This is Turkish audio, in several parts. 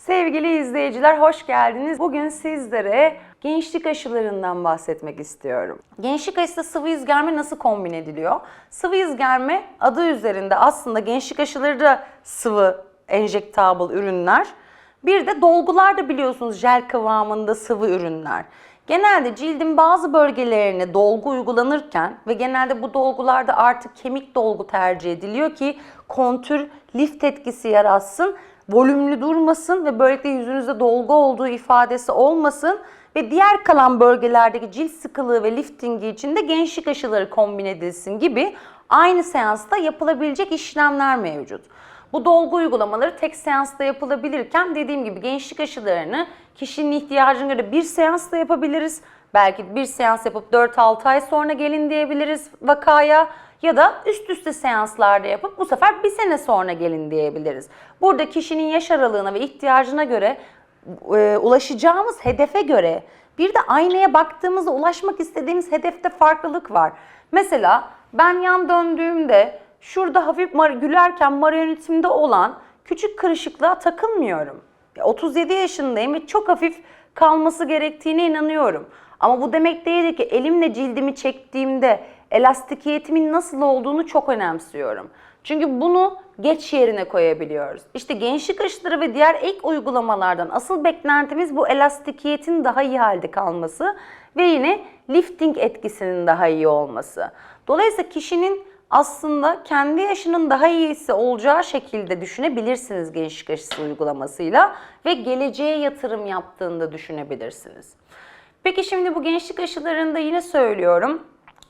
Sevgili izleyiciler hoş geldiniz. Bugün sizlere gençlik aşılarından bahsetmek istiyorum. Gençlik aşısı sıvı yüz germe nasıl kombin ediliyor? Sıvı yüz germe adı üzerinde aslında gençlik aşıları da sıvı enjektable ürünler. Bir de dolgular da biliyorsunuz jel kıvamında sıvı ürünler. Genelde cildin bazı bölgelerine dolgu uygulanırken ve genelde bu dolgularda artık kemik dolgu tercih ediliyor ki kontür lift etkisi yaratsın, volümlü durmasın ve böylelikle yüzünüzde dolgu olduğu ifadesi olmasın ve diğer kalan bölgelerdeki cilt sıkılığı ve liftingi için de gençlik aşıları kombin edilsin gibi aynı seansta yapılabilecek işlemler mevcut. Bu dolgu uygulamaları tek seansta yapılabilirken dediğim gibi gençlik aşılarını kişinin ihtiyacına göre bir seansta yapabiliriz. Belki bir seans yapıp 4-6 ay sonra gelin diyebiliriz vakaya ya da üst üste seanslarda yapıp bu sefer bir sene sonra gelin diyebiliriz. Burada kişinin yaş aralığına ve ihtiyacına göre e, ulaşacağımız hedefe göre bir de aynaya baktığımızda ulaşmak istediğimiz hedefte farklılık var. Mesela ben yan döndüğümde şurada hafif mar- gülerken marionetimde olan küçük kırışıklığa takılmıyorum. Ya 37 yaşındayım ve çok hafif kalması gerektiğine inanıyorum. Ama bu demek değildir ki elimle cildimi çektiğimde elastikiyetimin nasıl olduğunu çok önemsiyorum. Çünkü bunu geç yerine koyabiliyoruz. İşte gençlik aşıları ve diğer ek uygulamalardan asıl beklentimiz bu elastikiyetin daha iyi halde kalması ve yine lifting etkisinin daha iyi olması. Dolayısıyla kişinin aslında kendi yaşının daha iyisi olacağı şekilde düşünebilirsiniz gençlik aşısı uygulamasıyla ve geleceğe yatırım yaptığında düşünebilirsiniz. Peki şimdi bu gençlik aşılarında yine söylüyorum.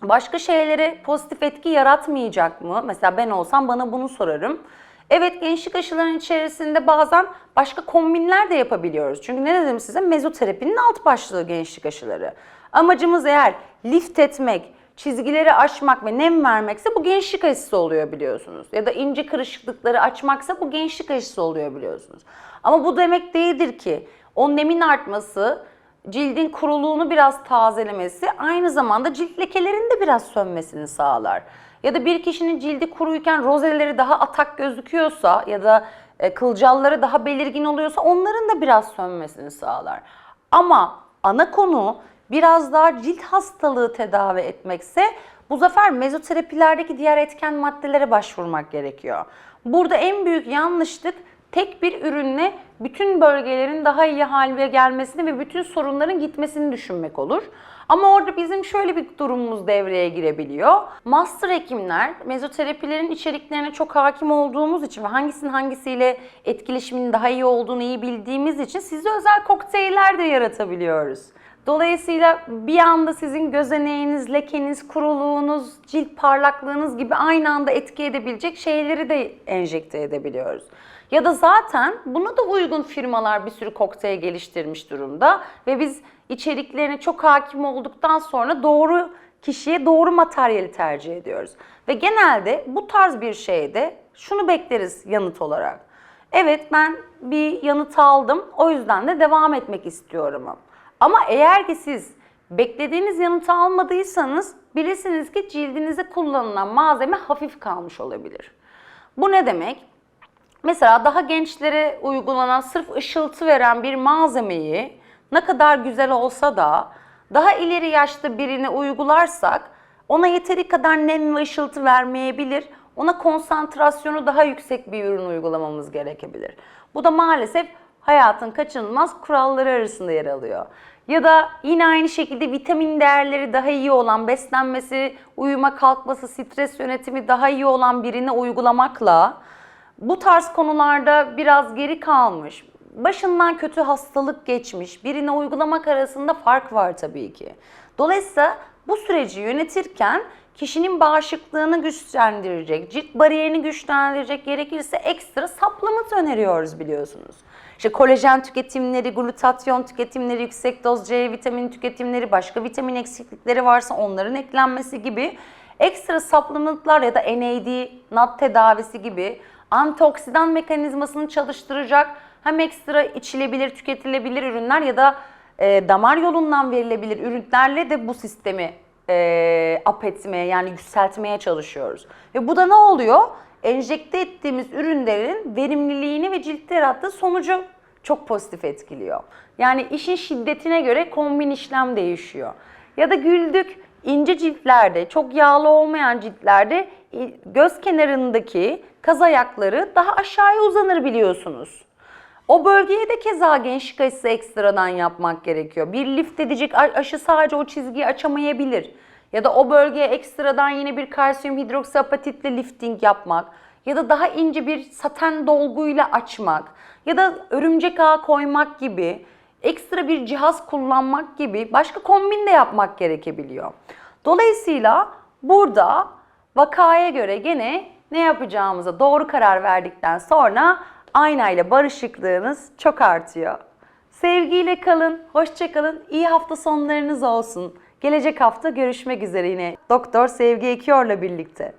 Başka şeylere pozitif etki yaratmayacak mı? Mesela ben olsam bana bunu sorarım. Evet gençlik aşılarının içerisinde bazen başka kombinler de yapabiliyoruz. Çünkü ne dedim size? Mezoterapinin alt başlığı gençlik aşıları. Amacımız eğer lift etmek, çizgileri açmak ve nem vermekse bu gençlik aşısı oluyor biliyorsunuz. Ya da ince kırışıklıkları açmaksa bu gençlik aşısı oluyor biliyorsunuz. Ama bu demek değildir ki o nemin artması, cildin kuruluğunu biraz tazelemesi aynı zamanda cilt lekelerinin de biraz sönmesini sağlar. Ya da bir kişinin cildi kuruyken rozeleri daha atak gözüküyorsa ya da e, kılcalları daha belirgin oluyorsa onların da biraz sönmesini sağlar. Ama ana konu biraz daha cilt hastalığı tedavi etmekse bu sefer mezoterapilerdeki diğer etken maddelere başvurmak gerekiyor. Burada en büyük yanlışlık tek bir ürünle bütün bölgelerin daha iyi hale gelmesini ve bütün sorunların gitmesini düşünmek olur. Ama orada bizim şöyle bir durumumuz devreye girebiliyor. Master hekimler mezoterapilerin içeriklerine çok hakim olduğumuz için ve hangisinin hangisiyle etkileşimin daha iyi olduğunu iyi bildiğimiz için size özel kokteyller de yaratabiliyoruz. Dolayısıyla bir anda sizin gözeneğiniz, lekeniz, kuruluğunuz, cilt parlaklığınız gibi aynı anda etki edebilecek şeyleri de enjekte edebiliyoruz. Ya da zaten buna da uygun firmalar bir sürü kokteyl geliştirmiş durumda ve biz içeriklerine çok hakim olduktan sonra doğru kişiye doğru materyali tercih ediyoruz. Ve genelde bu tarz bir şeyde şunu bekleriz yanıt olarak. Evet ben bir yanıt aldım o yüzden de devam etmek istiyorum. Ama eğer ki siz beklediğiniz yanıtı almadıysanız bilesiniz ki cildinize kullanılan malzeme hafif kalmış olabilir. Bu ne demek? Mesela daha gençlere uygulanan sırf ışıltı veren bir malzemeyi ne kadar güzel olsa da daha ileri yaşta birine uygularsak ona yeteri kadar nem ve ışıltı vermeyebilir. Ona konsantrasyonu daha yüksek bir ürün uygulamamız gerekebilir. Bu da maalesef hayatın kaçınılmaz kuralları arasında yer alıyor. Ya da yine aynı şekilde vitamin değerleri daha iyi olan, beslenmesi, uyuma kalkması, stres yönetimi daha iyi olan birine uygulamakla bu tarz konularda biraz geri kalmış, başından kötü hastalık geçmiş birine uygulamak arasında fark var tabii ki. Dolayısıyla bu süreci yönetirken kişinin bağışıklığını güçlendirecek, cilt bariyerini güçlendirecek gerekirse ekstra supplement öneriyoruz biliyorsunuz. İşte kolajen tüketimleri, glutatyon tüketimleri, yüksek doz C vitamini tüketimleri, başka vitamin eksiklikleri varsa onların eklenmesi gibi ekstra supplementlar ya da NAD, NAD tedavisi gibi antioksidan mekanizmasını çalıştıracak hem ekstra içilebilir, tüketilebilir ürünler ya da e, damar yolundan verilebilir ürünlerle de bu sistemi e, up etmeye yani yükseltmeye çalışıyoruz. Ve bu da ne oluyor? Enjekte ettiğimiz ürünlerin verimliliğini ve ciltte yarattığı sonucu çok pozitif etkiliyor. Yani işin şiddetine göre kombin işlem değişiyor. Ya da güldük ince ciltlerde, çok yağlı olmayan ciltlerde göz kenarındaki kaz ayakları daha aşağıya uzanır biliyorsunuz. O bölgeye de keza gençlik aşısı ekstradan yapmak gerekiyor. Bir lift edecek aşı sadece o çizgiyi açamayabilir. Ya da o bölgeye ekstradan yine bir kalsiyum hidroksapatitle lifting yapmak. Ya da daha ince bir saten dolguyla açmak. Ya da örümcek ağı koymak gibi ekstra bir cihaz kullanmak gibi başka kombin de yapmak gerekebiliyor. Dolayısıyla burada vakaya göre gene ne yapacağımıza doğru karar verdikten sonra aynayla barışıklığınız çok artıyor. Sevgiyle kalın, hoşça kalın, iyi hafta sonlarınız olsun. Gelecek hafta görüşmek üzere yine Doktor Sevgi Ekiyor'la birlikte.